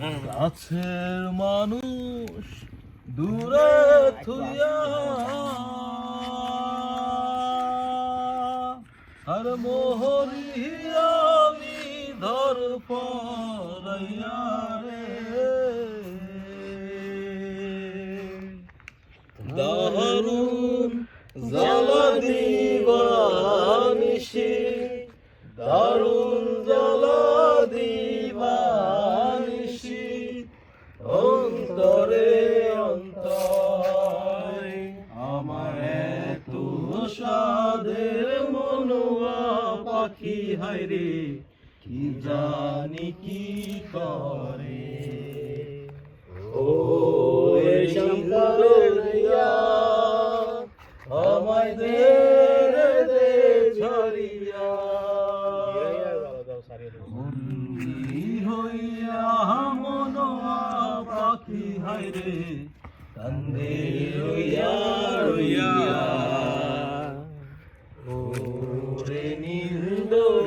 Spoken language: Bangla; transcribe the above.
কাছের মানুষ দূরে থুইয়া আর আমি ধর পরাইয়া রে। দারুণ জ্বালা দিবানিশি দারুণ জ্বালা দিবানিশি এত সাদের মনোয়া পাখি হায়রে কি জানি কি করে? ও আমায় দে দে বন্দি হইয়া মনোয়া পাখি হায়রে কান্দে রইয়া ওরে নীল ধর।